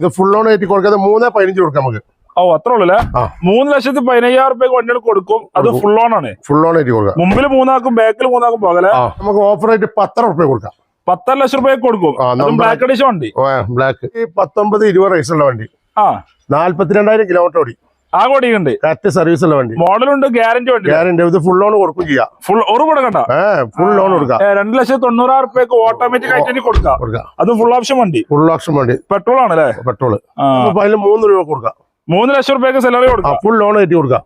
ഇത് full on ആയിട്ട് കൊടുക്കാതെ മൂന്ന് പതിനഞ്ച് കൊടുക്കാം നമുക്ക്. ഓ അത്ര ഉള്ളു. മൂന്ന് ലക്ഷത്തി പതിനയ്യായിരം റുപ്യ വണ്ടികൾ കൊടുക്കും. അത് ഫുൾ ഓൺ ആണ്. ഫുൾ ഓൺ ആയിട്ട് കൊടുക്കാം. മുമ്പിൽ മൂന്നാക്കും ബാക്കിൽ മൂന്നാക്കും പോകലെ നമുക്ക് ഓഫർ ആയിട്ട് പത്തര റുപ്യ കൊടുക്കാം. പത്തര ലക്ഷം റുപ്യ കൊടുക്കും. ബ്ലാക്ക് അഡീഷൻ വണ്ടി. ബ്ലാക്ക് ഈ പത്തൊമ്പത് ഇരുപത് റേസുള്ള വണ്ടി. ആ. നാല്പത്തിരണ്ടായിരം കിലോമീറ്റർ ഓടി. ആ കൊടിയുണ്ട് കറക്റ്റ് സർവീസ് ഉള്ള വണ്ടി. മോഡൽ ഉണ്ട് ഗ്യാരണ്ടി ഉണ്ട് ഗ്യാരണ്ടി ഇത് ഫുൾ ലോൺ കൊടുക്കും ചെയ്യാം. ഫുൾ ഒരു കൊടുക്കണ്ട ഫുൾ ലോൺ കൊടുക്കാം. രണ്ടു ലക്ഷത്തി തൊണ്ണൂറായിരം റുപ്യക്ക് ഓട്ടോമാറ്റിക് ആയിട്ട് കൊടുക്കാം. കൊടുക്കാം. അത് ഫുൾ ഓപ്ഷൻ വണ്ടി. ഫുൾ ഓപ്ഷൻ വണ്ടി. പെട്രോൾ ആണല്ലേ? അല്ലേ പെട്രോൾ അതിൽ മൂന്ന് രൂപ കൊടുക്കാം. മൂന്ന് ലക്ഷം റുപ്യക്ക് സാലറി കൊടുക്കാം. ഫുൾ ലോൺ കയറ്റി കൊടുക്കാം.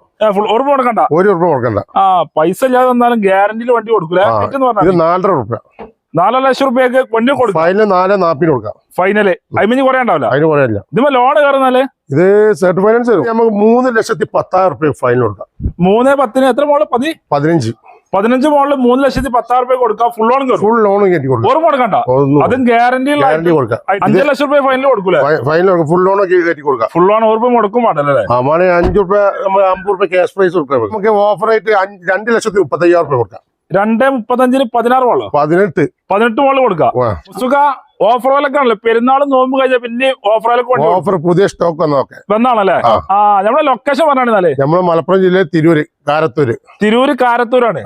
ഒരു കൊടുക്കണ്ട ഒരു രൂപ കൊടുക്കണ്ട. ആ പൈസ ഇല്ലാതെ എന്നാലും ഗ്യാരണ്ടിയിൽ വണ്ടി കൊടുക്കൂല? നാലര റുപ്യ നാല് ലക്ഷം റുപ്യക്ക് വണ്ടി കൊടുക്കും. ഫൈനൽ നാല് നാപ്പിന് കൊടുക്കാം. ഫൈനൽ അതിന് കുറേ ഉണ്ടാവില്ല? അതിന് കുറയില്ല ഇതിപ്പോ ലോൺ കയറുന്നാൽ ഇത് സെർട്ട് ഫൈനാൻസ് വരും നമുക്ക് മൂന്ന് ലക്ഷത്തി പത്തായിരം റുപ്യ ഫൈൻ കൊടുക്കാം. മൂന്ന് പത്തിന് എത്ര മോൾ? പതി പതിനഞ്ച്. പതിനഞ്ച് മോളിൽ മൂന്ന് ലക്ഷത്തി പത്തായിരം റുപ്യ കൊടുക്കാം. ഫുൾ ലോൺ ഫുൾ ലോൺ കയറ്റി കൊടുക്കും. ഓർമ്മ കൊടുക്കണ്ട. അതും ഗ്യാരണ്ടി ഗ്യാരണ്ടി കൊടുക്കാം. അഞ്ച് ലക്ഷം റുപ്യ ഫൈനൽ കൊടുക്കൂല? ഫൈനൽ ഫുൾ ലോൺ കയറ്റി കൊടുക്കാം. ഫുൾ ലോൺ ഓർമ്മ കൊടുക്കും പാടല്ലേ അഞ്ച് റുപ്യ നമുക്ക് അമ്പത് റുപ്യ ക്യാഷ് പ്രൈസ് കൊടുക്കാം നമുക്ക് ഓഫർ ആയിട്ട് രണ്ട് ലക്ഷത്തി മുപ്പത്തയ്യായിരം റുപ്യ കൊടുക്കാം. രണ്ട് മുപ്പത്തഞ്ചിന് പതിനാറ് മോൾ. പതിനെട്ട്. പതിനെട്ട് മോൾ കൊടുക്കാം. ഓഫർ വിലൊക്കെ ആണല്ലോ പെരുന്നാൾ നോമ്പ് കഴിഞ്ഞാൽ പിന്നെ ഓഫർ വണ്ടി ഓഫർ പുതിയ സ്റ്റോക്ക് വന്നതൊക്കെ വന്നാണല്ലേ? ആ. നമ്മുടെ ലൊക്കേഷൻ പറഞ്ഞാണേ നമ്മൾ മലപ്പുറം ജില്ലയിലെ തിരൂര് കാരത്തൂര്. തിരൂര് കാരത്തൂരാണ്.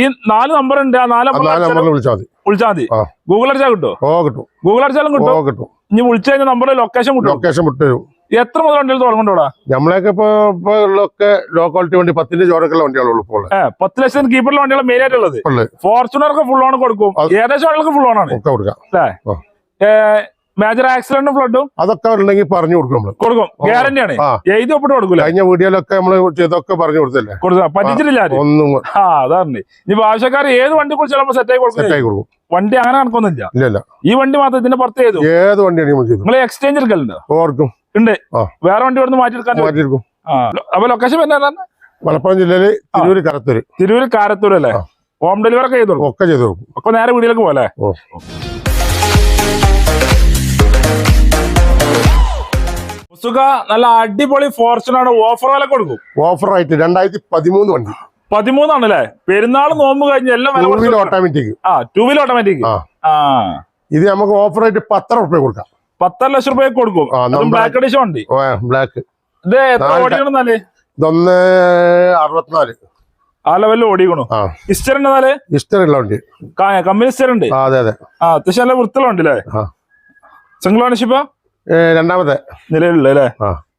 ഈ നാല് നമ്പർ ഉണ്ട്. ആ നാല് നമ്പർ നമ്പറിൽ വിളിച്ചാൽ മതി. വിളിച്ചാൽ മതി. ഗൂഗിൾ അടിച്ചാൽ കിട്ടുമോ ഓ കിട്ടും. ഗൂഗിൾ അടിച്ചാലും കിട്ടും. കിട്ടും. ഇനി വിളിച്ചു കഴിഞ്ഞാൽ നമ്മുടെ ലൊക്കേഷൻ കിട്ടും ലൊക്കേഷൻ വിട്ടുതരും എത്ര മുതൽ വണ്ടികൾ തുടങ്ങണ്ടോടാ നമ്മളൊക്കെ ഇപ്പൊ ഇപ്പൊ ഉള്ളൊക്കെ ലോ ക്വാളിറ്റി വണ്ടി പത്തിന്റെ ചോറൊക്കെയുള്ള വണ്ടികളുള്ളൂ ഇപ്പോൾ. പത്ത് ലക്ഷം കീപ്പറിലെ വണ്ടികൾ മെയിൻ ആയിട്ടുള്ളത്. ഫോർച്യൂണർ ഫോർച്യൂണർക്ക് ഫുൾ ഓൺ കൊടുക്കും. ഏകദേശം ഫുൾ ഓൺ ആണ്. കൊടുക്കാം. ആ. മേജർ ആക്സിഡന്റും ഫ്ലഡും അതൊക്കെ ഉണ്ടെങ്കിൽ പറഞ്ഞു കൊടുക്കും കൊടുക്കും. ഓ. ഗ്യാരണ്ടി ആണ്. ആ. എഴുതി ഒപ്പിട്ട് കൊടുക്കില്ല കഴിഞ്ഞ വീഡിയോയിലൊക്കെ നമ്മൾ ഇതൊക്കെ പറഞ്ഞു കൊടുത്തല്ലേ? കൊടുക്കുക പറ്റിച്ചിട്ടില്ല ഒന്നും ആ അതാണ്. ഇനി ആവശ്യക്കാർ ഏത് വണ്ടി കുറിച്ച് ചിലപ്പോൾ സെറ്റ് ആയി കൊടുക്കും? സെറ്റ് ആയി കൊടുക്കും. വണ്ടി അങ്ങനെ കണക്കൊന്നുമില്ല ഇല്ല ഈ വണ്ടി മാത്രം ഇതിന്റെ പുറത്ത് ചെയ്തു ഏത് വണ്ടിയാണെങ്കിൽ നമ്മൾ നിങ്ങൾ എക്സ്ചേഞ്ച് എടുക്കലുണ്ടോ? ഓർക്കും. ഉണ്ട്. വേറെ വണ്ടി ഇവിടുന്ന് മാറ്റിയെടുക്കാൻ മാറ്റിയിരിക്കും ആ. അപ്പൊ ലൊക്കേഷൻ പിന്നെ മലപ്പുറം ജില്ലയിൽ തിരൂര് കാരത്തൂര്. തിരൂര് കാരത്തൂര് അല്ലേ? ഹോം ഡെലിവറി ഒക്കെ ചെയ്തോളൂ. ഒക്കെ ചെയ്തോളൂ. ഒക്കെ നേരെ വീട്ടിലേക്ക് പോലെ ഓ. സുഖ നല്ല അടിപൊളി ഫോർച്യൂണാണ് ഓഫർ വില കൊടുക്കും. ഓഫർ ആയിട്ട് രണ്ടായിരത്തി പതിമൂന്ന് വണ്ടി പതിമൂന്നാണല്ലേ? പെരുന്നാൾ നോമ്പ് കഴിഞ്ഞ് എല്ലാം ടൂ വീലർ ഓട്ടോമാറ്റിക് ആ ടൂ വീലർ ഓട്ടോമാറ്റിക് ആ. ഇത് നമുക്ക് ഓഫർ ആയിട്ട് പത്തര റുപ്യ കൊടുക്കാം. പത്തര ലക്ഷം റുപ്യ കൊടുക്കും. ബ്ലാക്ക് അഡീഷൻ ഉണ്ട്. ബ്ലാക്ക് ഇത് എത്ര നാല് ഓടിക്കണെന്നാൽ ഇതൊന്ന് അറുപത്തിനാല്. ആ ലെവലിൽ ഓടിക്കണു. ഹിസ്റ്റർ ഉണ്ടെന്നാൽ ഇഷ്ടമുള്ള വണ്ടി കമ്പനി ഹിസ്റ്റർ ഉണ്ട്. അതെ അതെ. ആ അത്യാവശ്യം നല്ല വൃത്തിലുണ്ട് അല്ലേ സിംഗിൾ ഓണർഷിപ്പ് രണ്ടാമത്തെ നിലവിലുള്ള അല്ലേ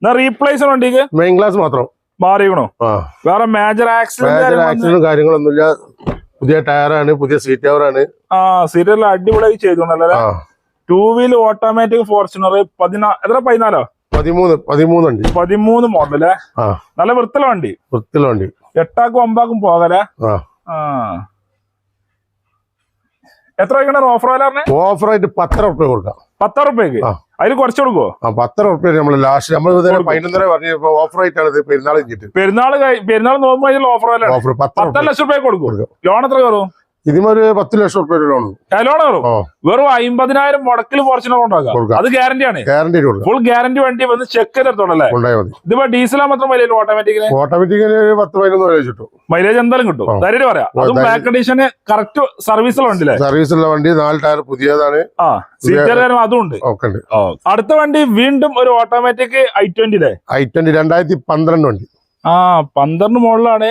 എന്നാ റീപ്ലേസ് വണ്ടിക്ക്? മെയിൻ ക്ലാസ് മാത്രം. മാറിയണോ വേറെ മേജർ ആക്സിഡന്റ് ആക്സിഡന്റ് കാര്യങ്ങളൊന്നുമില്ല. പുതിയ ടയറാണ് പുതിയ സീറ്റ് കവറാണ് ആ സീരിയൽ അടിപൊളിയായി ചെയ്തോണ്ടല്ലേ ടൂ വീൽ ഓട്ടോമാറ്റിക് ഫോർച്യൂണർ പതിനാ എത്ര? പതിനാലോ? പതിമൂന്ന് പതിമൂന്ന് വണ്ടി. പതിമൂന്ന് മോഡലേ നല്ല വൃത്തിയുള്ള വണ്ടി. വൃത്തിയുള്ള വണ്ടി. എട്ടാക്കും ഒമ്പാക്കും പോകലേ ആ. എത്ര വയ്ക്കണ ഓഫർ വില ഓഫർ ആയിട്ട് പത്തര റുപ്യ കൊടുക്കാം. പത്തര റുപ്യക്ക്. അതിൽ കുറച്ച് കൊടുക്കുവോ? ആ പത്തര റുപ്യ നമ്മൾ ലാസ്റ്റ് നമ്മൾ. പതിനൊന്നര പറഞ്ഞു ഓഫർ ആയിട്ടാണ് പെരുന്നാൾ പെരുന്നാൾ പെരുന്നാൾ നോക്കുമ്പോൾ ഓഫർ ഓഫർ പത്തര ലക്ഷം റുപ്യ കൊടുക്കും കൊടുക്കും. ലോൺ എത്ര കയറും? ഇതിമൊരു പത്ത് ലക്ഷം റുപ്യ ലോൺ കയറും വെറും അമ്പതിനായിരം മുടക്കിൽ ഫോർച്യൂണർ ഉണ്ടാക്കാം അത് ഗ്യാരണ്ടി ആണ്. ഗ്യാരണ്ടി ഫുൾ ഗ്യാരണ്ടി വണ്ടി വന്ന് ചെക്ക് മതി. ഇതിപ്പോ ഡീസലാ മാത്രം മൈലേജ് ഓട്ടോമാറ്റിക്കിന് ഓട്ടോമാറ്റിക്കലി ഒരു പത്ത് പതിനൊന്ന് മൈലേജ് കിട്ടും. മൈലേജ് എന്തായാലും കിട്ടും. ധൈര്യം പറയാം. അതും. ബാക്ക് കണ്ടീഷന് കറക്റ്റ് സർവീസിലുണ്ടല്ലേ സർവീസുള്ള വണ്ടി നാല് ടയർ പുതിയതാണ്. അതും ഉണ്ട്. അടുത്ത വണ്ടി വീണ്ടും ഒരു automatic I twenty I twenty രണ്ടായിരത്തി പന്ത്രണ്ട് വണ്ടി. ആ പന്ത്രണ്ട് മുകളിലാണ്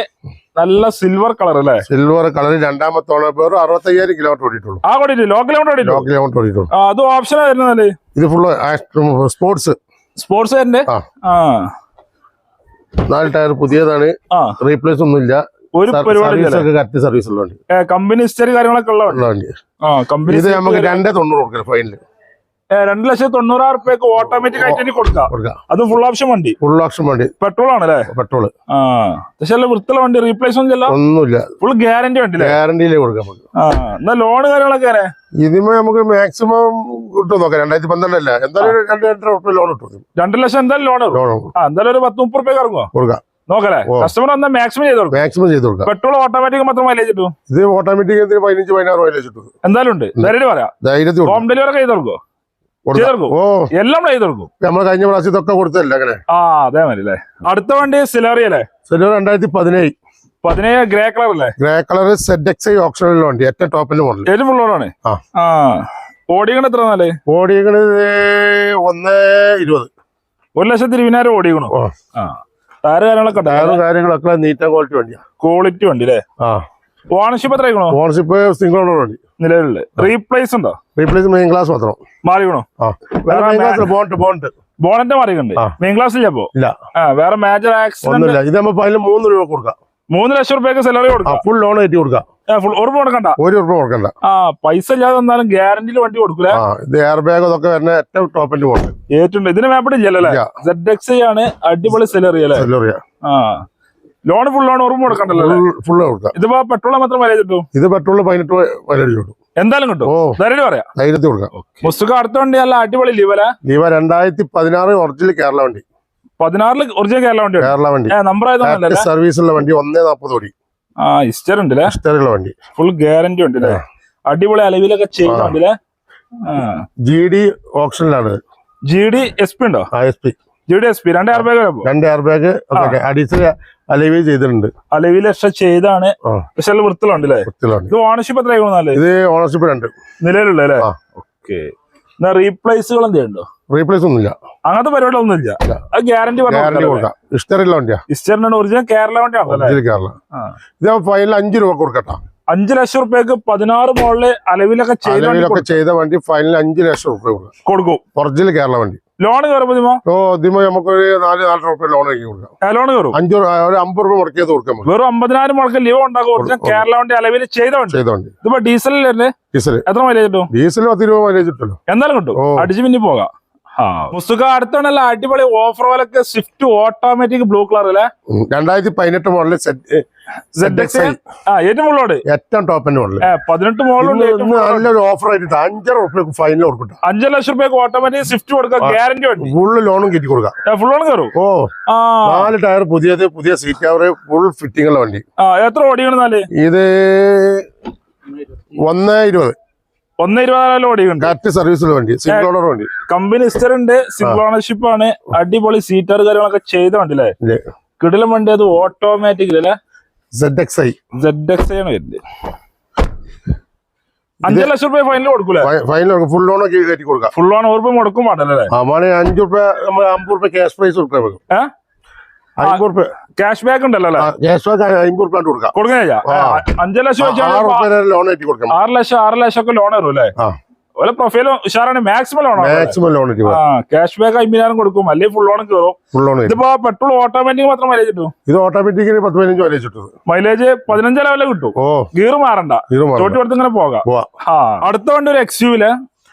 നല്ല സിൽവർ കളർ അല്ലേ? സിൽവർ കളർ രണ്ടാമത്തെ ഓണർ വെറും അറുപത്തയ്യായിരം കിലോമീറ്റർ ഓടിയിട്ടുള്ളൂ. ആ കൂടി ലോക്കൽ കൊണ്ട് ഓടിയിട്ടു ലോ കിലോമീറ്റർ ഓടിയിട്ടുള്ളൂ. അത് ഓപ്ഷൻ വരുന്നല്ലേ ഇത് ഫുള്ള് സ്പോർട്സ് സ്പോർട്സ് കാരന്റെ ആ. നാല് ടയർ പുതിയതാണ്. റീപ്ലേസ് ഒന്നുമില്ല ഒരു പരിപാടി സർവീസ് ഉള്ള കമ്പനി ഹിസ്റ്ററി കാര്യങ്ങളൊക്കെ ഉള്ള വണ്ടി. ആ കമ്പനി ഇത് നമുക്ക് രണ്ടേ തൊണ്ണൂറ് കൊടുക്കണം ഫൈനൽ രണ്ട് ലക്ഷത്തി തൊണ്ണൂറായിരം റുപ്യക്ക് ഓട്ടോമാറ്റിക് ആയിട്ട് കൊടുക്കാം. അത് ഫുൾ ഓപ്ഷൻ വണ്ടി. ഫുൾ ഓപ്ഷൻ വണ്ടി. പെട്രോൾ ആണല്ലേ? പെട്രോൾ ആ. പക്ഷെ അല്ല വൃത്തിയുള്ള വണ്ടി റീപ്ലേസ് ഒന്നുമില്ല. ഫുൾ ഗ്യാരണ്ടി വണ്ടി അല്ലേ? ഗ്യാരണ്ടിയിലേ കൊടുക്കാം നമുക്ക്. ആ. എന്നാ ലോൺ കാര്യങ്ങളൊക്കെ എങ്ങനെ? ഇതിമേ നമുക്ക് മാക്സിമം കിട്ടും നോക്കാം. രണ്ടായിരത്തി പന്ത്രണ്ടല്ല എന്തായാലും രണ്ട് രണ്ടര ഉറുപ്പ്യ ലോൺ കിട്ടും. രണ്ട് ലക്ഷം എന്തായാലും ലോൺ ലോൺ എന്തായാലും ഒരു പത്ത് മുപ്പത് റുപ്യ ഇറങ്ങുമോ കൊടുക്കാം. നോക്കല്ലേ? കസ്റ്റമർ എന്താ മാക്സിമം ചെയ്ത് കൊടുക്കും. മാക്സിമം ചെയ്ത് കൊടുക്കാം. പെട്രോൾ ഓട്ടോമാറ്റിക് മാത്രം മൈലേജ് കിട്ടും ഇത് ഓട്ടോമാറ്റിക് എന്തിന് പതിനഞ്ച് പതിനാറ് മൈലേജ് കിട്ടും. എന്തായാലും ഉണ്ട്. ധൈര്യം പറയാം. ധൈര്യത്തിൽ കൊടുക്കാം. ഹോം ഡെലിവറി ചെയ്ത് കൊടുക്കോ കൊടുക്കാം ചെയ്ത് കൊടുക്കും ഓ. എല്ലാം ചെയ്ത് കൊടുക്കും നമ്മൾ കഴിഞ്ഞ പ്രാവശ്യം ഇതൊക്കെ കൊടുത്തല്ലേ അങ്ങനെ? ആ അതേ മതി അല്ലേ? അടുത്ത വണ്ടി സിലറി അല്ലേ? സിലർ രണ്ടായിരത്തി പതിനേഴ്. പതിനേഴ് ഗ്രേ കളർ അല്ലേ? Grey colour Z X I ഓപ്ഷനിലുള്ള വണ്ടി ഏറ്റവും ടോപ്പിന്റെ മോഡൽ ഏറ്റവും ഫുള്ളോടാണ് ആ. ഓടിക്കണ എത്ര നാല് ഓടിക്കണത് ഒന്ന് ഇരുപത്. ഒരു ലക്ഷത്തി ഇരുപതിനായിരം ഓടിക്കണു. ഓ. ആ. ടയർ കാര്യങ്ങളൊക്കെ ടയർ കാര്യങ്ങളൊക്കെ നീറ്റ ക്വാളിറ്റി വണ്ടിയാണ് ക്വാളിറ്റി വണ്ടി അല്ലേ? ആ. ഓണർഷിപ്പ് എത്ര ഓണർഷിപ്പ് സിംഗിൾ ഓണർ വണ്ടി നിലവിലുള്ള റീപ്ലേസ് ഉണ്ടോ? റീപ്ലേസ് മെയിൻ ക്ലാസ് മാത്രം. മാറിക്കണോ? ബോണ്ട് ബോണ്ട് ബോണറ്റ് മാറിയിട്ടുണ്ട്. മെയിൻ ക്ലാസ് ഇല്ല അപ്പോ? ഇല്ല. വേറെ മേജർ ആക്സിഡന്റ് ഇത് നമ്മൾ അതിന് മൂന്ന് രൂപ കൊടുക്കാം. മൂന്ന് ലക്ഷം റുപ്യക്ക് സാലറി കൊടുക്കാം. ഫുൾ ലോൺ കയറ്റി കൊടുക്കാം. ഫുൾ ഉറപ്പ് കൊടുക്കണ്ട. ഒരു രൂപ കൊടുക്കണ്ട. ആ പൈസ ഇല്ലാതെ വന്നാലും ഗ്യാരണ്ടിയിൽ വണ്ടി കൊടുക്കില്ല ഇത് എയർ ബാഗ് അതൊക്കെ വരുന്ന ഏറ്റവും ടോപ്പിന്റെ ബോണ്ട് ഏറ്റുണ്ട്. ഇതിന് മാപ്പിട്ട് ഇല്ലല്ലേ സെഡ് എക്സ് ആണ് അടിപൊളി സെലറി അല്ലേ? സെലറിയാ ആ. ലോൺ ഫുൾ ലോൺ ഓർമ്മ കൊടുക്കണ്ടല്ലോ? ഫുള്ള് കൊടുക്കാം. ഇതിപ്പോ പെട്രോൾ മാത്രം വില കിട്ടും? ഇത് പെട്രോൾ പതിനെട്ട് വില കിട്ടും. എന്തായാലും കിട്ടും. ധൈര്യം പറയാം. ധൈര്യത്തിൽ കൊടുക്കാം. മുസ്തുക അടുത്ത വണ്ടി നല്ല അടിപൊളി ലീവല ലീവ രണ്ടായിരത്തി പതിനാറ് ഒറിജിനൽ കേരള വണ്ടി. പതിനാറിൽ ഒറിജിനൽ കേരള വണ്ടി കേരള വണ്ടി. നമ്പർ സർവീസ് ഉള്ള വണ്ടി ഒന്നേ നാൽപ്പത് ഓടി ആ ഇസ്റ്റർ ഉണ്ട് ഇസ്റ്ററുള്ള വണ്ടി. ഫുൾ ഗ്യാരണ്ടി ഉണ്ട് അല്ലേ അടിപൊളി അലവിലൊക്കെ ചെയ്യുന്ന ആ. വണ്ടി അല്ലേ ജി ഡി ഓപ്ഷനിലാണ് ജി ഡി എസ് പി ഉണ്ടോ? S P G D S P രണ്ട് എയർ ബാഗ് രണ്ട് എയർ ബാഗ് അഡീഷണൽ അലൈവ് ചെയ്തിട്ടുണ്ട്. അലവിൽ ലക്ഷ ചെയ്താണ്. പക്ഷെ വൃത്തിലുണ്ട് അല്ലേ വൃത്തിയുള്ള ഇത് ഓണർഷിപ്പ് എത്ര ആയിക്കോന്നാൽ ഇത് ഓണർഷിപ്പ് രണ്ട്. നിലവിലുള്ള അല്ലേ. ഓക്കെ. എന്നാ റീപ്ലേസുകൾ എന്തെയുണ്ടോ റീപ്ലേസ് ഒന്നുമില്ല. അങ്ങനത്തെ പരിപാടികളൊന്നും ഇല്ല. ഇല്ല. അത് ഗ്യാരണ്ടി പറഞ്ഞു കൊടുക്കാം. ഇഷ്ടമുള്ള വണ്ടിയാ ഹിസ്റ്ററിനാണ് ഒറിജിനൽ കേരള വണ്ടിയാണ് കേരള. ഇത് ഫൈനൽ അഞ്ച് രൂപ കൊടുക്കട്ടാ. അഞ്ചു ലക്ഷം റുപ്യക്ക് പതിനാറ് മോളിൽ അലവിലൊക്കെ ചെയ്ത വണ്ടി അലവിലൊക്കെ ചെയ്ത വണ്ടി ഫൈനൽ അഞ്ചു ലക്ഷം റുപ്യ കൊടുക്കും. ഒറിജിനൽ കേരള വണ്ടി. ലോൺ കയറുമ്പോ ഓ നാല് നാലര റുപ്യ ലോൺ ആക്കി കൊടുക്കാം. ലോൺ കയറും അഞ്ചു രൂപ- ഒരു അമ്പത് രൂപ മുടക്കിയത് വെറും അമ്പതിനായിരം ലീവ് കേരള വണ്ടി അലവിൽ ഇതിപ്പോ ഡീസൽ എത്ര മൈലേജ് കിട്ടും? ഡീസൽ പത്ത് രൂപ മൈലേജ് കിട്ടുമല്ലോ. എന്തായാലും കിട്ടും. അടിച്ചു പിന്നി പോകാം. ആ. മുസ്തുക അടുത്താണല്ലോ അടിപൊളി ഓഫർ പോലൊക്കെ സ്വിഫ്റ്റ് ഓട്ടോമാറ്റിക് ബ്ലൂ കളർ അല്ലേ. രണ്ടായിരത്തി പതിനെട്ട് എക്സ് ആ ഏറ്റവും മുകളിലോട് ഏറ്റവും ടോപ്പിന്റെ മോഡൽ ഏ പതിനെട്ട് മോളിലുണ്ട് ഇന്ന് ഏറ്റവും ഇന്ന് മുകളിലോട്. നല്ലൊരു ഓഫർ ആയിട്ട് അഞ്ചര റുപ്യ ഫൈനൽ കൊടുക്കട്ടെ. അഞ്ചര ലക്ഷം രൂപയ്ക്ക് ഓട്ടോമാറ്റിക് സ്വിഫ്റ്റ് കൊടുക്കാം ഗ്യാരണ്ടി വണ്ടി. ഫുള്ള് ലോണും കയറ്റി കൊടുക്കാം. ഫുൾ ഓൺ കയറും. ഓ ആ. നാല് ടയർ പുതിയത് പുതിയ സീറ്റ് കവർ ഫുൾ ഫിറ്റിംഗ് ഉള്ള വണ്ടി. എത്ര ഓടിക്കണെന്നാൽ ഇത് ഒന്ന് ഇരുപത്. ഒന്ന് ഇരുപതായാലും ഓടിക്കുന്നുണ്ട് കറക്റ്റ് സർവീസുള്ള വണ്ടി സിംഗിൾ ഓണർ വണ്ടി. കമ്പനി ഹിസ്റ്റർ ഉണ്ട് സിംഗിൾ ഓണർഷിപ്പ് ആണ് അടിപൊളി സീറ്റർ കാര്യങ്ങളൊക്കെ ചെയ്ത വണ്ടി അല്ലേ? കിടിലം വണ്ടി അത് ഓട്ടോമാറ്റിക് അല്ലേ Z X I Z X ആണ് വരുന്നത്. അഞ്ചര ലക്ഷം രൂപ ഫൈനൽ കൊടുക്കൂലേ? ഫൈനൽ ഫുൾ ലോൺ ഒക്കെ കയറ്റി കൊടുക്കാം. ഫുൾ ലോൺ ഒരു മുടക്കും പാടല്ലേ ആ മാണി അഞ്ചു രൂപ നമ്മൾ അമ്പത് രൂപ ക്യാഷ് പ്രൈസ് കൊടുക്കാൻ വെക്കും. ഏ? അമ്പത് റുപ്യ ക്യാഷ് ബാക്ക് ഉണ്ടല്ലോ ക്യാഷ് ബാക്ക് അമ്പത് റുപ്യ കൊടുക്കാം. കൊടുക്കുന്നില്ല ആ. ലക്ഷം ആറ് ലക്ഷം ആറ് ലക്ഷം ഒക്കെ ലോൺ വരും അല്ലേ? ഓലെ പ്രൊഫൈൽ ഉഷാറാണ്. Maximum loan maximum loan cash back അമ്പതിനായിരം കൊടുക്കും. അല്ലെങ്കിൽ ഫുൾ ലോൺ കയറും ഫുൾ ലോൺ ഇതിപ്പോ പെട്രോൾ ഓട്ടോമാറ്റിക് മാത്രം മൈലേജ് കിട്ടും ഇത് ഓട്ടോമാറ്റിക്കിന് പത്ത് പതിനഞ്ച് മൈലേജ് കിട്ടും. മൈലേജ് പതിനഞ്ച് ലെവലിൽ കിട്ടും. ഓ. ഗീർ മാറണ്ട. ചോട്ടി കൊടുത്ത് ഇങ്ങനെ പോകാം. അടുത്ത വണ്ടി ഒരു എക്സ് യുവിൽ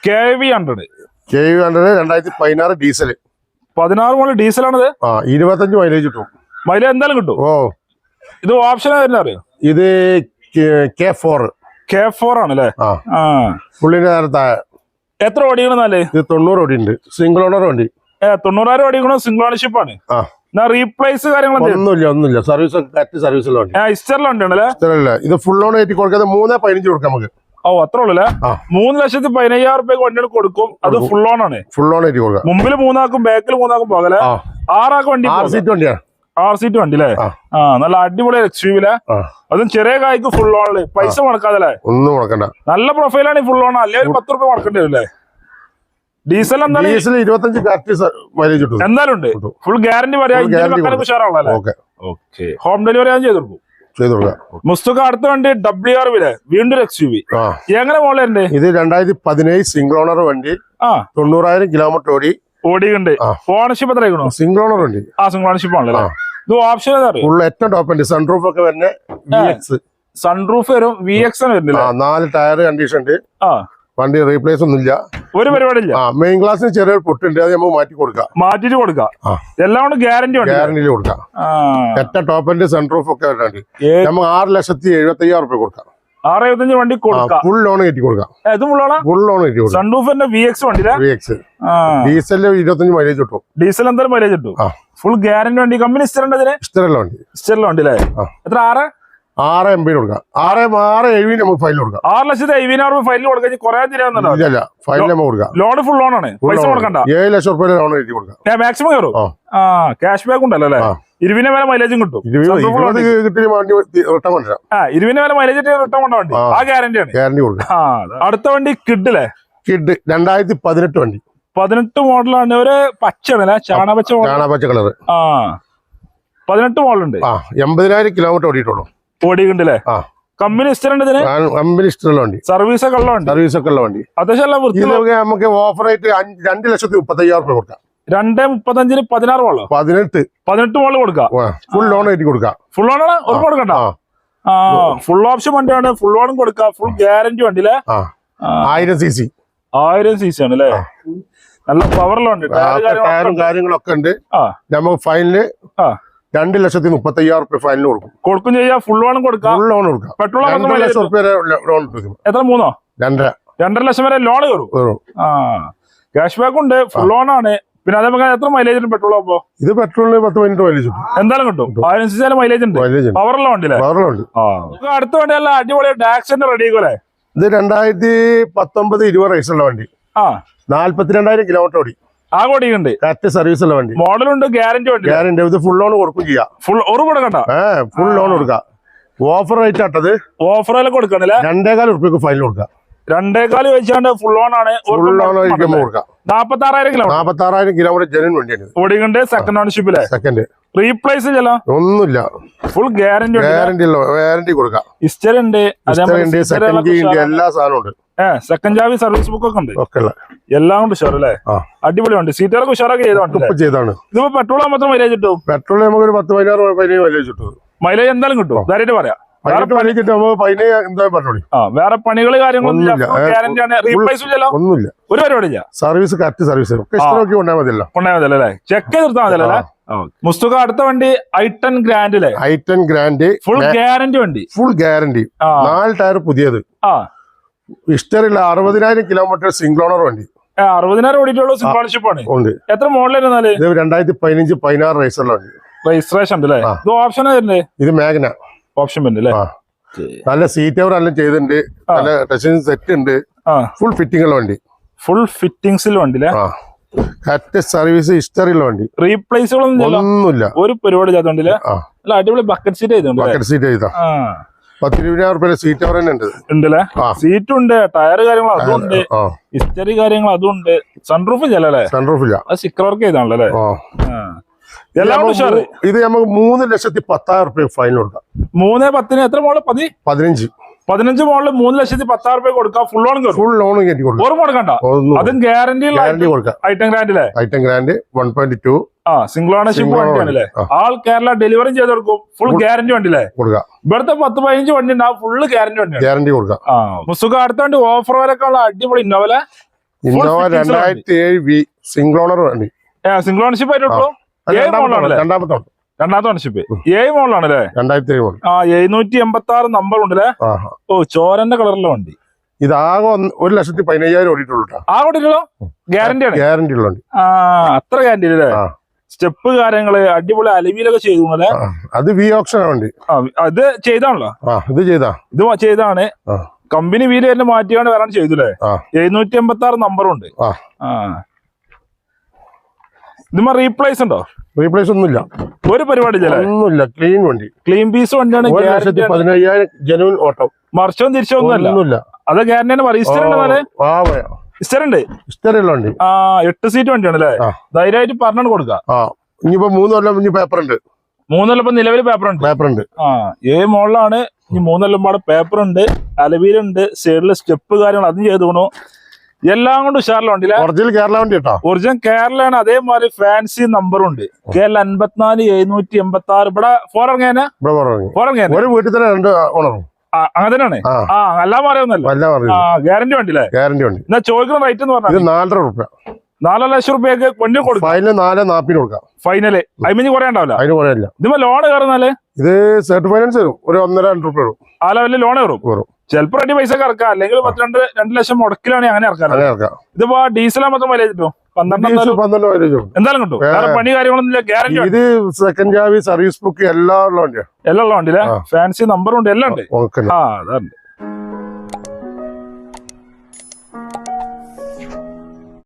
K V hundred K V hundred രണ്ടായിരത്തി പതിനാറ് ഡീസൽ പതിനാറ് മോളിൽ ഡീസൽ ആ ഇരുപത്തഞ്ച് മൈലേജ് കിട്ടും. മൈലേജ് എന്തായാലും കിട്ടും. ഓ. ഇത് ഓപ്ഷൻ അറിയോ? ഇത് കെ ഫോർ കെ ഫോർ ആണ് അല്ലേ ആ. പുള്ളിന്റെ നേരത്തെ എത്ര ഓടിക്കണെന്നാൽ ഇത് തൊണ്ണൂറ് ഓടി ഉണ്ട് സിംഗിൾ ഓണർ വണ്ടി. ഏ തൊണ്ണൂറായിരം ഓടിക്കണോ? സിംഗിൾ ഓണർഷിപ്പ് ആണ്. ആ. റീപ്ലേസ് കാര്യങ്ങളൊന്നുമില്ല ഒന്നുമില്ല ഒന്നുമില്ല. സർവീസ് കറക്റ്റ് ഉണ്ടല്ലേ ഇത്രയല്ല ഇത് ഫുൾ ഓൺ കയറ്റി കൊടുക്കാതെ മൂന്നേ പതിനഞ്ച് കൊടുക്കാം നമുക്ക്. ഓ അത്ര ഉള്ളു അല്ലേ? മൂന്ന് ലക്ഷത്തി പതിനയ്യായിരം റുപ്യ വണ്ടി കൊടുക്കും. അത് ഫുൾ ഓൺ ആണ്. ഫുൾ ഓൺ ആയിട്ട് കൊടുക്കാം. മുമ്പിൽ മൂന്നാക്കും ബാക്കിൽ മൂന്നാക്കും പോകല ആറാക്കും ആറാക്ക് വണ്ടി ആറ് സീറ്റ് വണ്ടിയാണ് ആർ സീറ്റ് വണ്ടി അല്ലേ ആ. നല്ല അടിപൊളി എക്സ്യൂവിലെ വിലെ അതും ചെറിയ കായ്ക്ക് ഫുൾ ഓണിൽ പൈസ മുടക്കാതല്ലേ? ഒന്നും മുടക്കണ്ട. നല്ല പ്രൊഫൈലാണ് ഈ ഫുൾ ഓൺ അല്ലെ ഒരു പത്ത് റുപ്യ മുടക്കേണ്ടി വരും അല്ലേ ഡീസൽ എന്തായാലും ഡീസൽ ഇരുപത്തഞ്ച് കറക്റ്റ് മൈലേജ് കിട്ടും. എന്തായാലും ഉണ്ട്. ഫുൾ ഗ്യാരണ്ടി കൊടുക്കും. ഉഷാറാണല്ലേ ഓക്കെ. ഹോം ഡെലിവറി ഞാൻ ചെയ്തു കൊടുക്കും. അടുത്ത വണ്ടി ഡബ്ല്യു ആർ വിലെ വീണ്ടും എക്സ് യു വി എങ്ങനെ മോളെ ഇത് രണ്ടായിരത്തി പതിനേഴ് സിംഗിൾ ഓണർ വണ്ടി. ആ. തൊണ്ണൂറായിരം കിലോമീറ്റർ ഓടി. ഓടിയുണ്ട്. ഓണർഷിപ്പ് എത്ര സിംഗിൾ ഓണർ വണ്ടി. ആ സിംഗിൾ ഓണർഷിപ്പ് ആണല്ലേ. ഇത് ഓപ്ഷൻ ഫുൾ ഏറ്റവും ടോപ്പ് സൺറൂഫ് ഒക്കെ വരുന്ന വി എക്സ് സൺറൂഫ് വരും വി എക്സ് വരുന്നില്ല? നാല് ടയർ കണ്ടീഷൻ ഉണ്ട്. വണ്ടി റീപ്ലേസ് ഒന്നുമില്ല. ഒരു പരിപാടി ഇല്ല. ആ മെയിൻ ക്ലാസ്സിന് ചെറിയൊരു പൊട്ടുണ്ട് അത് നമുക്ക് മാറ്റി കൊടുക്കാം. മാറ്റിട്ട് കൊടുക്കാം. എല്ലാം കൊണ്ട് ഗ്യാരണ്ടി ഗ്യാരണ്ടി കൊടുക്കാം. എട്ട ഏറ്റവും ടോപ്പ് ഉണ്ട് സൺറൂഫ് ഒക്കെ വരുന്നുണ്ട്. നമുക്ക് ആറ് ലക്ഷത്തി എഴുപത്തി അയ്യായിരം റുപ്യ കൊടുക്കാം. ആറ് എഴുപത്തഞ്ച് വണ്ടി കൊടുക്കാം. ഫുൾ ലോൺ കയറ്റി കൊടുക്കാം. ഫുൾ ലോൺ കയറ്റി കൊടുക്കാം. സൺറൂഫിന്റെ വി എക്സ് വണ്ടി വി എക്സ് ഡീസലിൽ ഇരുപത്തഞ്ച് മൈലേജ് കിട്ടും. ഡീസൽ എന്തായാലും മൈലേജ് കിട്ടും? ഫുൾ ഗ്യാരണ്ടി വണ്ടി. കമ്പനി സ്ഥിരണ്ടതിന് സ്ഥിരമുള്ള വണ്ടി. സ്ഥിരമുള്ള വണ്ടി അല്ലേ? എത്ര? ആറ്? ആറ് എം ബി കൊടുക്കാം. ആറ് ആറ് എഴുപതിന് നമുക്ക് ഫൈൻ കൊടുക്കാം. ആറ് ലക്ഷത്തി എഴുപതിനായിരം ഫൈനൽ കൊടുക്കാൻ കുറെ തരാന്നുണ്ടോ ഇല്ല നമുക്ക് കൊടുക്കാം. ലോൺ ഫുൾ ലോൺ ആണ്. പൈസ കൊടുക്കണ്ട. ഏഴ് ലക്ഷം റുപ്യ ലോൺ എഴുതി കൊടുക്കാം. മാക്സിമം കയറും? ആ. ക്യാഷ് ബാക്ക് ഉണ്ടല്ലോ അല്ലേ. ഇരുവിനെ വരെ മൈലേജും കിട്ടും. ഇരുവിനെ വരെ മൈലേജ് റിട്ടേൺ കൊണ്ട വണ്ടി ആ. ആ. ഗ്യാരണ്ടി ആണ്. ഗ്യാരണ്ടി കൊടുക്കാം. അടുത്ത വണ്ടി കിഡ് അല്ലേ? കിഡ് രണ്ടായിരത്തി പതിനെട്ട് വണ്ടി. പതിനെട്ട് മോഡലാണ്. ഒരു പച്ചയാണല്ലേ? ചാണപച്ച ചാണപച്ച കളർ ആ. പതിനെട്ട് മോഡലുണ്ട്. ആ എൺപതിനായിരം കിലോമീറ്റർ ഓടിയിട്ടുള്ളൂ. ഓടിയിട്ടുണ്ടല്ലേ ആ. കമ്പനി കമ്പനി വണ്ടി. സർവീസ് ഒക്കെ ഉള്ളതുണ്ട് സർവീസ് ഒക്കെ ഉള്ള വണ്ടി. അത്യാവശ്യം നമുക്ക് ഓഫർ ആയിട്ട് രണ്ട് ലക്ഷത്തി മുപ്പത്തി അയ്യായിരം രൂപ കൊടുക്കാം. രണ്ട് മുപ്പത്തഞ്ചിന് പതിനാറ് മോൾ പതിനെട്ട്. പതിനെട്ട് മോൾ കൊടുക്കാം? ഫുൾ ലോൺ ആയിട്ട് കൊടുക്കാം. ഫുൾ ഓണാണ് ഒരു കൊടുക്കണ്ട ആ. ഫുൾ ഓപ്ഷൻ വണ്ടിയാണ്. ഫുൾ ലോണും കൊടുക്കാം. ഫുൾ ഗ്യാരണ്ടി വണ്ടി ആ, ആയിരം സി സി ആയിരം സി സി ആണ് അല്ലേ നല്ല പവറിലുണ്ട് ടയറ് കാര്യങ്ങളൊക്കെ ഉണ്ട്. നമുക്ക് ഫൈനൽ രണ്ട് ലക്ഷത്തി മുപ്പത്തി അയ്യായിരം റുപ്യ ഫൈനൽ കൊടുക്കും. കൊടുക്കും ചെയ്യാം ഫുൾ ലോൺ കൊടുക്കാം. ഫുൾ ലോൺ കൊടുക്കാം. പെട്രോൾ രണ്ടര ലക്ഷം റുപ്യ ലോൺ കൊടുക്കും എത്ര മൂന്നോ? രണ്ടര. രണ്ടര ലക്ഷം വരെ ലോൺ കയറും. ക്യാഷ് ബാക്ക് ഉണ്ട് ഫുൾ ലോൺ ആണ്. പിന്നെ അതേ എത്ര മൈലേജ് പെട്രോൾ അപ്പോ ഇത് പെട്രോളിന് പത്ത് പതിനെട്ട് മൈലേജ് എന്തായാലും കിട്ടും. അതിനനുസരിച്ച് മൈലേജ് ഉണ്ട്. പവറിലോ ഉണ്ട്. പവറുള്ള വണ്ടിയില്ലേ? പവറിലുണ്ട് നമുക്ക് അടുത്ത വണ്ടി അല്ല അടിപൊളി ഡാക്സിന്റെ റെഡി ഇത് രണ്ടായിരത്തി പത്തൊമ്പത് ഇരുപത് റേസുള്ള വണ്ടി. ആ. നാല്പത്തിരണ്ടായിരം കിലോമീറ്റർ ഓടി. ആ കൊടിയുണ്ട് കറക്റ്റ് സർവീസ് ഉള്ള വണ്ടി. മോഡലുണ്ട് ഗ്യാരണ്ടി ഉണ്ട് ഗ്യാരണ്ടി ഇത് ഫുൾ ലോൺ കൊടുക്കും ചെയ്യാം. ഫുൾ ഒരു കൊടുക്കണ്ട ഏ ഫുൾ ലോൺ കൊടുക്കാം. ഓഫർ റേറ്റ് ആട്ടത്. ഓഫർ ഓഫറെല്ലാം കൊടുക്കണല്ലേ രണ്ടേകാൽ ഉറുപ്പിക്ക് ഫൈനൽ കൊടുക്കാം. രണ്ടേകാൽ വെച്ചാണ്ട് ഫുൾ ഓൺ ആണ്. ഫുൾ ലോൺ ഒഴിക്കുമ്പോൾ കൊടുക്കാം. നാപ്പത്തി ആറായിരം കിലോ നാപ്പത്തി ആറായിരം കിലോമീറ്റർ ജനുവൻ വണ്ടിയാണ് ഓടിയുണ്ട് സെക്കൻഡ് ഓണർഷിപ്പിലെ സെക്കൻഡ് റീപ്ലേസ് ചെല്ലോ ഒന്നുമില്ല. ഫുൾ ഗ്യാരണ്ടി ഗ്യാരണ്ടി ഗ്യാരണ്ടി കൊടുക്കാം. ഹിസ്റ്ററി ഉണ്ട്. എല്ലാ സാധനവും ഉണ്ട്. സെക്കൻഡ് ജാവി സർവീസ് ബുക്ക് ഒക്കെ ഉണ്ട്. എല്ലാം കൊണ്ട് ഉഷാർ അല്ലേ? അടിപൊളി ഉണ്ട് സീറ്റുകളൊക്കെ ഉഷാറൊക്കെ ചെയ്താണ് ഇതിപ്പോ പെട്രോൾ മാത്രം മൈലേജ് കിട്ടും? പെട്രോൾ നമുക്ക് ഒരു പത്ത് പതിനാറ് പതിനേഴ് മൈലേജ് കിട്ടും. മൈലേജ് എന്തായാലും കിട്ടും. ധാരണ പറയാം. വേറെ മൈലേജ് പണികൾ കാര്യങ്ങളൊന്നും ചെയ്യലോ? ഒരു പരിപാടി ഇല്ല സർവീസ് കറക്റ്റ് സർവീസ് കൊണ്ടാൽ മതിയല്ലോ. കൊണ്ടുപോയാൽ മതി അല്ലേ? ചെക്ക് ചെയ്ത് നിർത്താൻ മുസ്തുക അടുത്ത വണ്ടി ഐട്ടൺ ഗ്രാൻഡ് അല്ലേ I ten Grand full guarantee വണ്ടി. ഫുൾ ഗ്യാരണ്ടി നാല് ടയർ പുതിയത്. ആ. ഇഷ്ടറില്ല അറുപതിനായിരം കിലോമീറ്റർ സിംഗ്ലോണർ വണ്ടി. ഏ, അറുപതിനായിരം ഓടിയിട്ടുള്ള സിംഗോൺഷിപ്പ് ആണ്. ഉണ്ട്. എത്ര മോഡലായിരുന്നാൽ ഇത് രണ്ടായിരത്തി പതിനഞ്ച് പതിനാറ് റേസുള്ള വണ്ടി. രജിസ്ട്രേഷൻ ഉണ്ട് അല്ലേ? ഇത് ഓപ്ഷൻ ഇത് മാഗ്ന ഓപ്ഷൻ വരുന്നത് അല്ലേ? നല്ല സീറ്റ് അവർ എല്ലാം ചെയ്തിട്ടുണ്ട്. നല്ല ടച്ചിങ് സെറ്റ് ഉണ്ട്. ഫുൾ ഫിറ്റിംഗ് ഉള്ള വണ്ടി. ഫുൾ ഫിറ്റിംഗ്സിൽ വണ്ടി അല്ലേ? കറക്റ്റ് സർവീസ് ഹിസ്റ്ററിയുള്ള വണ്ടി. റീപ്ലേസുകളൊന്നും ഒന്നുമില്ല. ഒരു പരിപാടി ചെയ്ത അല്ല അടിപൊളി ബക്കറ്റ് സീറ്റ് ചെയ്തോ ബക്കറ്റ് സീറ്റ് ചെയ്താ ആ. പത്ത് ഇരുപതിനായിരം റുപ്യ സീറ്റ് അവർ തന്നെ ഉണ്ട് ഉണ്ടല്ലേ സീറ്റ് ഉണ്ട് ടയർ കാര്യങ്ങൾ അതും ഉണ്ട്. ആ. ഹിസ്റ്ററി കാര്യങ്ങൾ അതും ഉണ്ട്. സൺറൂഫ് ഇല്ലല്ലേ സൺറൂഫ് ഇല്ല. അത് സ്റ്റിക്കർ വർക്ക് ചെയ്താണല്ലേ ഇത് നമുക്ക് മൂന്ന് ലക്ഷത്തി പത്തായിരം റുപ്യ ഫൈൻ കൊടുക്കാം. മൂന്ന് പത്തിന് എത്ര മോളെ? പതി? പതിനഞ്ച്. പതിനഞ്ച് മോളിൽ മൂന്ന് ലക്ഷത്തി പത്താറ് രൂപ കൊടുക്കാം. ഫുൾ ലോൺ ഫുൾ ലോൺ കയറ്റി കൊടുക്കാം. ഓർമ്മ കൊടുക്കണ്ട. അതും ഗ്യാരണ്ടി ഗ്യാരണ്ടി കൊടുക്കാം. I ten ഗ്രാൻഡിലെ I ten Grand one point two ആ സിംഗിൾ ഓണർഷിപ്പ് വണ്ടിയാണല്ലേ. ആൾ കേരള ഡെലിവറി ചെയ്ത് കൊടുക്കും. ഫുൾ ഗ്യാരണ്ടി വണ്ടിയില്ലേ കൊടുക്കാം. ഇവിടുത്തെ പത്ത് പതിനഞ്ച് വണ്ടി ഉണ്ടാവും. ഫുള്ള് ഗ്യാരണ്ടി വണ്ടി ഗ്യാരണ്ടി കൊടുക്കാം. ആ മുസുഖ അടുത്ത വണ്ടി ഓഫർ വരൊക്കെ ഉള്ള അടിപൊളി ഇന്നോവലെ ഇന്നോവ രണ്ടായിരത്തി ഏഴ് വി സിംഗിൾ ഓണർ വണ്ടി. സിംഗിൾ ഓണർഷിപ്പ് ആയിട്ടുള്ളൂ ഏഴ് രണ്ടാമത്തെ രണ്ടാമത്തെ ഓണർഷിപ്പ് ഏഴ് മോളിലാണല്ലേ? രണ്ടായിരത്തി ഏഴ് മോഡൽ ആ എഴുന്നൂറ്റി എൺപത്തി ആറ് നമ്പർ ഉണ്ടല്ലേ ഓ ചോരന്റെ കളറിലെ വണ്ടി. ഇതാകെ ആകെ ഒരു ലക്ഷത്തി പതിനയ്യായിരം ഓടിയിട്ടുള്ളൂ ആ വണ്ടിയിലോ ഗ്യാരണ്ടി ആണ്. ഗ്യാരണ്ടി ഉള്ള ആ അത്ര ഗ്യാരണ്ടി അല്ലേ? സ്റ്റെപ്പ് കാര്യങ്ങൾ അടിപൊളി അലവിയിലൊക്കെ ചെയ്തു അല്ലേ. അത് വി ഓപ്ഷൻ വണ്ടി. അത് ചെയ്താണല്ലോ? ഇത് ചെയ്താ. ഇത് ചെയ്താണ്. കമ്പനി വീൽ തന്നെ മാറ്റിയാണ് വരാൻ ചെയ്തുല്ലേ? എഴുന്നൂറ്റി എൺപത്തി ആറ് നമ്പറും ഉണ്ട്. ആ. ആ. ഇതുമ്മ റീപ്ലേസ് ഉണ്ടോ? റീപ്ലേസ് ഒന്നുമില്ല. ഒരു പരിപാടി ഒന്നുമില്ല ക്ലീൻ വണ്ടി. ക്ലീൻ പീസ് വണ്ടിയാണ് ഒരു ലക്ഷത്തി പതിനയ്യായിരം ജനുവൻ ഓട്ടം മറിച്ചോ തിരിച്ചോ ഒന്നുമല്ല. അത് ഗ്യാരണ്ടി പറയും ഇസ്റ്റർ ഉണ്ട് ഇഷ്ടമുള്ള വണ്ടി. ആ എട്ട് സീറ്റ് വണ്ടിയാണ് അല്ലേ? ധൈര്യമായിട്ട് പറഞ്ഞു കൊടുക്കാം. ഇനിയിപ്പോ മൂന്ന് കൊല്ലം ഇനി പേപ്പർ ഉണ്ട്. മൂന്നെല്ലാം ഇപ്പൊ നിലവിൽ പേപ്പർ ഉണ്ട്. പേപ്പർ ഉണ്ട്. ആ ഏ മോളിലാണ് ഈ മൂന്നെല്ലാം പാടെ പേപ്പർ ഉണ്ട്. അലവീലുണ്ട് സൈഡിലെ സ്റ്റെപ്പ് കാര്യങ്ങൾ അതും ചെയ്തു എല്ലാം കൊണ്ട് ഉഷാറില്ല വണ്ടി ഒറിജിനൽ കേരള വണ്ടി കേട്ടോ ഒറിജിനൽ കേരളയാണ് അതേമാതിരി ഫാൻസി നമ്പറുണ്ട് കേരള അൻപത്തിനാല് എഴുന്നൂറ്റി എൺപത്തി ആറ് ഇവിടെ ഫോർ ഇറങ്ങിയാ ഒരു വീട്ടിൽ തന്നെ രണ്ട് ഓണറും. അങ്ങനെ തന്നെയാണ്? ആ. എല്ലാം പറയുന്നല്ലോ ആ ഗ്യാരണ്ടി ഗ്യാരണ്ടി വണ്ടിയില്ലേ? ഗ്യാരണ്ടി വണ്ടി. എന്നാ ചോദിക്കുന്ന റേറ്റ് എന്ന് പറഞ്ഞാൽ നാലര റുപ്യ നാലര ലക്ഷം റുപ്യക്ക് കൊണ്ടു കൊടുക്കും. ഫൈനൽ നാല് നാപ്പിന് കൊടുക്കാം. ഫൈനൽ അതിന് കുറേ ഉണ്ടാവില്ല? അതിന് കുറയില്ല ഇതുമ്പോ ലോൺ കയറുന്നാൽ ഇത് സെർട്ട് ഫൈനാൻസ് വരും. ഒരു ഒന്നര രണ്ട് റുപ്യ വരും. ആ ലെവലിൽ ലോൺ വരും. വരും. ചിലപ്പോൾ റെഡി പൈസ ഇറക്കാം. അല്ലെങ്കിൽ പത്ത് രണ്ട് രണ്ട് ലക്ഷം മുടക്കിലാണെങ്കിൽ അങ്ങനെ ഇറക്കാം. അങ്ങനെ ഇറക്കാം. ഇതിപ്പോ ഡീസലാ മൊത്തം മൈലേജ് കിട്ടും? പന്ത്രണ്ട് പന്ത്രണ്ട് മൈലേജ് എന്തായാലും കിട്ടും. വേറെ പണി കാര്യങ്ങളൊന്നും ഗ്യാരണ്ടി ഇത് സെക്കൻഡ് ജാവി സർവീസ് ബുക്ക് എല്ലാം ഉള്ള വണ്ടിയാണ് എല്ലാം ഉള്ള വണ്ടിയില്ലേ ആ. ഫാൻസി നമ്പറും ഉണ്ട്. എല്ലാം ഉണ്ട്. ആ അതുണ്ട്